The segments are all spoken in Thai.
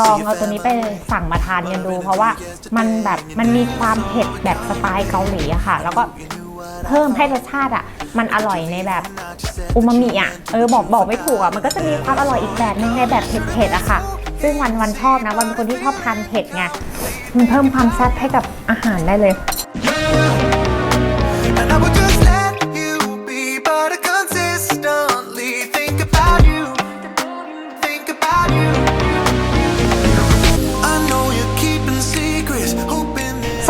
ลองเอาตัวนี้ไปสั่งมาทานกันดู เพราะว่ามันแบบมันมีความเผ็ดแบบสไตล์เกาหลีอะค่ะ แล้วก็เพิ่มให้รสชาติอะมันอร่อยในแบบอูมามิอะเออบอกบอกไม่ถูกอะมันก็จะมีความอร่อยอีกแบบนึงในแบบเผ็ดๆอะค่ะ ซึ่งวันวันชอบนะวันเป็นคนที่ชอบทานเผ็ดไงมันเพิ่มความแซ่บให้กับอาหารได้เลย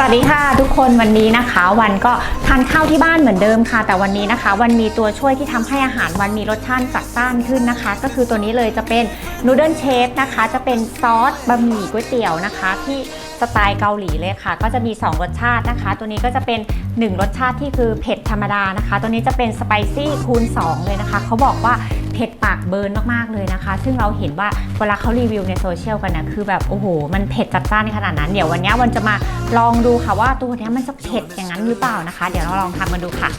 สวัสดีค่ะทุกคนวันนี้นะคะ วันก็ทานข้าวที่บ้านเหมือนเดิมค่ะ แต่วันนี้นะคะ วันมีตัวช่วยที่ทำให้อาหารวันมีรสชาติจัดจ้านขึ้นนะคะ ก็คือตัวนี้เลยจะเป็นนูเดิลเชฟนะคะ จะเป็นซอสบะหมี่ก๋วยเตี๋ยวนะคะ ที่สไตล์เกาหลีเลยค่ะ ก็จะมี 2 รสชาตินะคะ ตัวนี้ก็จะเป็น 1 รสชาติที่คือเผ็ดธรรมดานะคะ ตัวนี้จะเป็นสไปซี่คูณ 2 เลยนะคะเขาบอกว่า เผ็ดปากเบิร์นมากๆเลยนะคะ ซึ่งเราเห็นว่าเวลาเขารีวิวในโซเชียลกันนะคือแบบโอ้โห มันเผ็ดจัดจ้านขนาดนั้นเดี๋ยววันนี้วันจะมาลองดูค่ะว่าตัวนี้มันจะเผ็ดอย่างนั้นหรือเปล่านะคะ เดี๋ยวเราลองทำกันดูค่ะ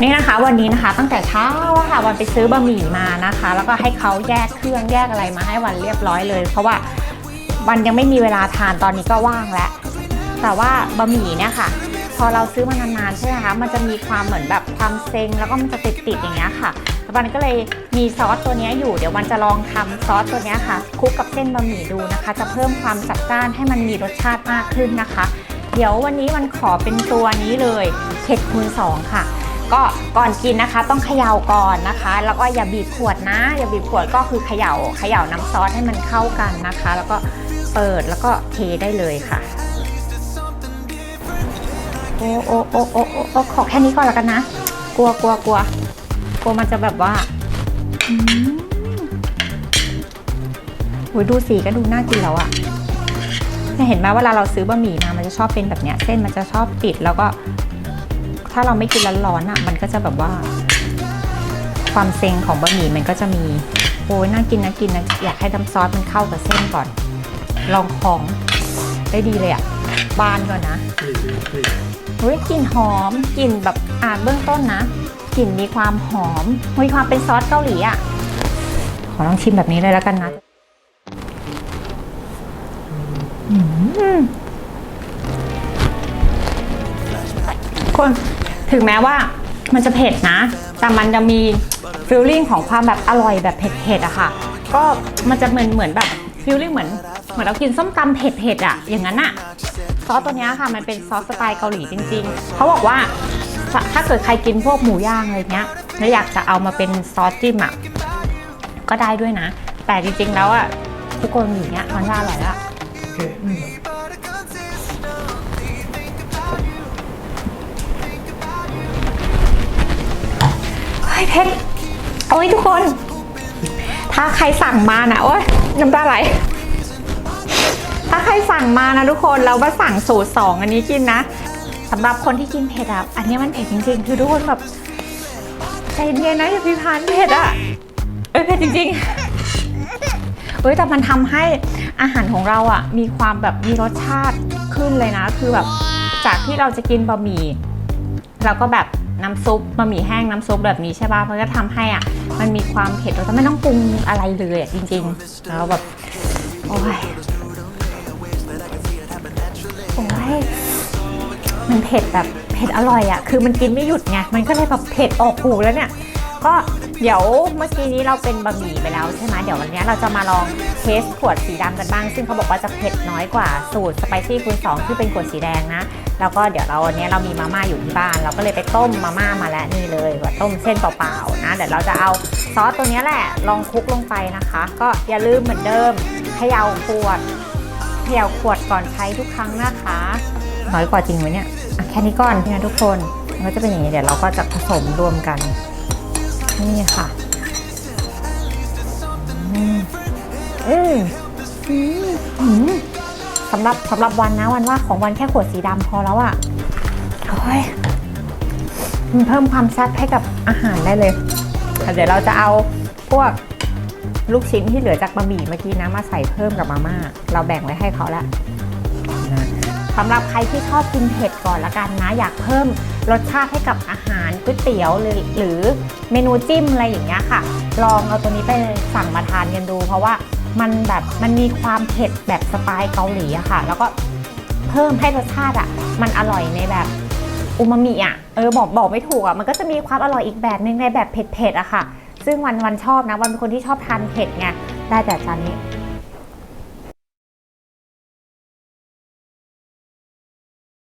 นี่นะคะวันนี้นะคะตั้งแต่เช้าค่ะวันไปซื้อบะหมี่มานะคะ แล้วก็ให้เขาแยกเครื่องแยกอะไรมาให้วันเรียบร้อยเลย เพราะว่าวันยังไม่มีเวลาทานตอนนี้ก็ว่างแล้วแต่ว่าบะหมี่เนี่ยค่ะ อเราซื้อมานานๆใช่ไหมคะมันจะมีความเหมือนแบบความเซ็งแล้วก็มันจะติดๆอย่างเงี้ยค่ะแล้ววันก็เลยมีซอสตัวนี้อยู่เดี๋ยววันจะลองทำซอสตัวนี้ค่ะคลุกกับเส้นบะหมี่ดูนะคะ จะเพิ่มความจัดจ้านให้มันมีรสชาติมากขึ้นนะคะ เดี๋ยววันนี้มันขอเป็นตัวนี้เลยเผ็ดคูณสองค่ะก็ก่อนกินนะคะต้องเขย่าก่อนนะคะ แล้วก็อย่าบีบขวดนะ อย่าบีบขวดก็คือเขย่าเขย่าน้ำซอสให้มันเข้ากันนะคะ แล้วก็เปิดแล้วก็เทได้เลยค่ะ โอ้โอ้โอ้โอ้โอ้โอ้ขอแค่นี้ก่อนแล้วกันนะ กลัวกลัวกลัวกลัวมันจะแบบว่าอืมโหยดูสีก็ดูน่ากินแล้วอะเนี่ยเห็นไหมเวลาเราซื้อบะหมี่มา มันจะชอบเป็นแบบเนี้ย เส้นมันจะชอบติดแล้วก็ ถ้าเราไม่กินร้อนๆอะ มันก็จะแบบว่า ความเซ็งของบะหมี่มันก็จะมี โอ้ยน่ากินน่ากินนะอยากให้น้ำซอสมันเข้ากับเส้นก่อน ลองของได้ดีเลยอะ บานก่อนนะเฮ้ยกลิ่นหอมกลิ่นแบบอ่านเบื้องต้นนะกลิ่นมีความหอมมีความเป็นซอสเกาหลีอะขอลองชิมแบบนี้เลยแล้วกันนะอืมคนถึงแม้ว่ามันจะเผ็ดนะ แต่มันจะมีฟิลลิ่งของความแบบอร่อยแบบเผ็ดๆอะค่ะ ก็มันจะเหมือนเหมือนแบบฟิลลิ่งเหมือนเหมือนเรากินส้มตำเผ็ดๆอะอย่างนั้นอะ ซอสตัวนี้ค่ะมันเป็นซอสสไตล์เกาหลีจริง ๆ เขาบอกว่าถ้าเกิดใครกินพวกหมูย่างอะไรเงี้ยแล้วอยากจะเอามาเป็นซอสจิ้มอะก็ได้ด้วยนะ แต่จริงๆแล้วอะทุกคนอย่างเงี้ยมันว่าอร่อยละเฮ้ยเพชรโอ้ยทุกคน ถ้าใครสั่งมานะโอ้ยน้ำตาไหล รสั่งมานะทุกคนเรามาสั่งสูตรสองอันนี้กินนะสำหรับคนที่กินเผ็ดอะอันนี้มันเผ็ดจริงๆ คือทุกคนแบบใจเย็นๆนะอย่าพิพานเผ็ดอะเอ้ยเผ็ดจริงๆเฮ้ยแต่มันทำให้อาหารของเราอะมีความแบบมีรสชาติขึ้นเลยนะ คือแบบจากที่เราจะกินบะหมี่แล้วก็แบบน้ำซุปบะหมี่แห้งน้ำซุปแบบนี้ใช่ป่ะมันก็ทำให้อะมันมีความเผ็ดเราจะไม่ต้องปรุงอะไรเลยอะจริงๆแล้วแบบโอ้ย โอ้ยมันเผ็ดแบบเผ็ดอร่อยอะ คือมันกินไม่หยุดไง มันก็เลยแบบเผ็ดออกหูแล้วเนี่ย ก็เดี๋ยวเมื่อกี้นี้เราเป็นบะหมี่ไปแล้วใช่ไหมเดี๋ยววันนี้เราจะมาลองเทสขวดสีดำกันบ้าง ซึ่งเขาบอกว่าจะเผ็ดน้อยกว่าสูตรสไปซี่คูณสองที่เป็นขวดสีแดงนะ แล้วก็เดี๋ยวเราวันนี้เรามีมาม่าอยู่ที่บ้าน เราก็เลยไปต้มมาม่ามาแล้วนี่เลยว่าต้มเส้นเปล่าๆนะ เดี๋ยวเราจะเอาซอสตัวนี้แหละลองคลุกลงไปนะคะ ก็อย่าลืมเหมือนเดิมเขย่าขวด ย่าขวดก่อนใช้ทุกครั้งนะคะน้อยกว่าจริงไหมเนี่ยแค่นี้ก่อนพี่นะทุกคนมันก็จะเป็นอย่างนี้เดี๋ยวเราก็จะผสมรวมกัน นี่ค่ะอืมอืมสำหรับสำหรับวันนะวันว่าของวันแค่ขวดสีดำพอแล้วอะ่ะโอ้ยมันเพิ่มความแซ่บให้กับอาหารได้เลย เดี๋ยวเราจะเอาพวก ลูกชิ้นที่เหลือจากบะหมี่เมื่อกี้นะมาใส่เพิ่มกับมาม่า เราแบ่งไว้ให้เขาละนะสำหรับใครที่ชอบกินเผ็ดก่อนละกันนะ อยากเพิ่มรสชาติให้กับอาหารก๋วยเตี๋ยวหรือหรือเมนูจิ้มอะไรอย่างเงี้ยค่ะ ลองเอาตัวนี้ไปสั่งมาทานกันดู เพราะว่ามันแบบมันมีความเผ็ดแบบสไตล์เกาหลีอะค่ะ แล้วก็เพิ่มให้รสชาติอะมันอร่อยในแบบอูมามิอะเออบอกบอกไม่ถูกอะมันก็จะมีความอร่อยอีกแบบนึงในแบบเผ็ดๆอะค่ะ ซึ่งวันวันชอบนะวันเป็นคนที่ชอบทานเผ็ดไงได้แต่จานนี้